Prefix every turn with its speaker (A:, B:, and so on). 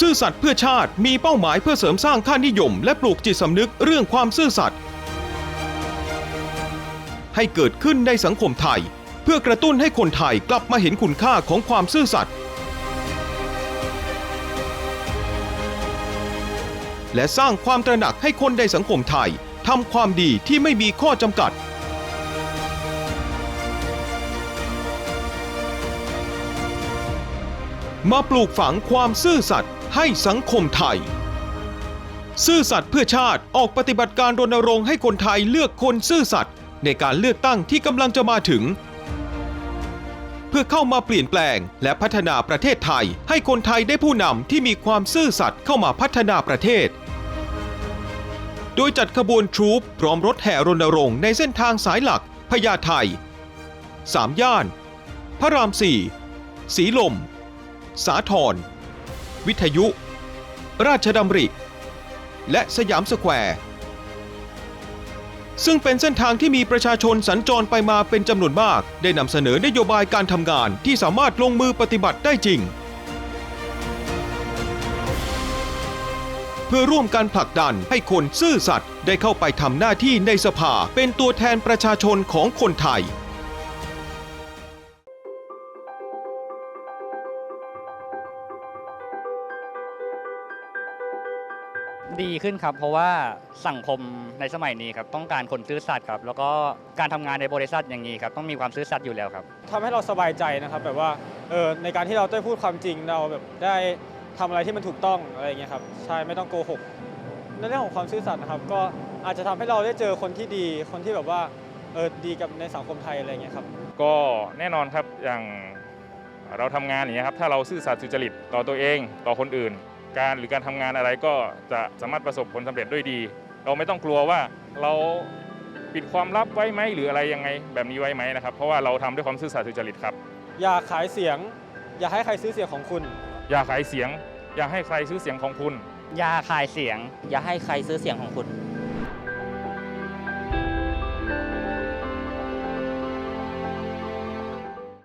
A: ซื่อสัตย์เพื่อชาติมีเป้าหมายเพื่อเสริมสร้างค่านิยม และปลูกจิตสำนึกเรื่องความซื่อสัตย์ให้เกิดขึ้นในสังคมไทย เพื่อกระตุ้นให้คนไทยกลับมาเห็นคุณค่าของความซื่อสัตย์และสร้างความตระหนักให้คนในสังคมไทยทำความดีที่ไม่มีข้อจำกัด มาปลูกฝังความซื่อสัตย์ให้สังคมไทย ซื่อสัตย์เพื่อชาติออกปฏิบัติการรณรงค์ให้คนไทยเลือกคนซื่อสัตย์ในการเลือกตั้งที่กำลังจะมาถึง เพื่อเข้ามาเปลี่ยนแปลงและพัฒนาประเทศไทย ให้คนไทยได้ผู้นำที่มีความซื่อสัตย์เข้ามาพัฒนาประเทศ โดยจัดขบวนทรูปพร้อมรถแห่รณรงค์ในเส้นทางสายหลักพญาไทสามย่าน พระรามสี่สีลม สาทร วิทยุ ราชดำริ และสยามสแควร์ ซึ่งเป็นเส้นทางที่มีประชาชนสัญจรไปมาเป็นจำนวนมาก ได้นำเสนอนโยบายการทำงานที่สามารถลงมือปฏิบัติได้จริง เพื่อร่วมกันผลักดันให้คนซื่อสัตย์ได้เข้าไปทำหน้าที่ในสภาเป็นตัวแทนประชาชนของคนไทย
B: ดีขึ้นครับ เพราะว่าสังคมในสมัยนี้ครับต้องการคนซื่อสัตย์ครับ แล้วก็การทำงานในบริษัทอย่างนี้ครับต้องมีความซื่อสัตย์อยู่แล้วครับ
C: ทำให้เราสบายใจนะครับแบบว่าเออในการที่เราได้พูดความจริงเราแบบได้ทำอะไรที่มันถูกต้องอะไรอย่างเงี้ยครับใช่ไม่ต้องโกหกในเรื่องของความซื่อสัตย์นะครับ ก็อาจจะทำให้เราได้เจอคนที่ดี คนที่แบบว่าเออดีกับในสังคมไทยอะไรอย่างเงี้ยครับ
D: ก็แน่นอนครับอย่างเราทำงานอย่างเงี้ยครับถ้าเราซื่อสัตย์สุจริตต่อตัวเองต่อคนอื่น การหรือการทำงานอะไรก็จะสามารถประสบผลสำเร็จด้วยดี เราไม่ต้องกลัวว่าเราปิดความลับไว้ไหมหรืออะไรยังไงแบบนี้ไว้ไหมนะครับ เพราะว่าเราทำด้วยความซื่อสัตย์สุจริตครับ
C: อย่าขายเสียง อย่าให้ใครซื้อเสียงของคุณ
D: อย่าขายเสียง อย่าให้ใครซื้อเสียงของคุณ
B: ยาคลายเสียง
E: อย่าให้ใครซื้อเสียงของคุณ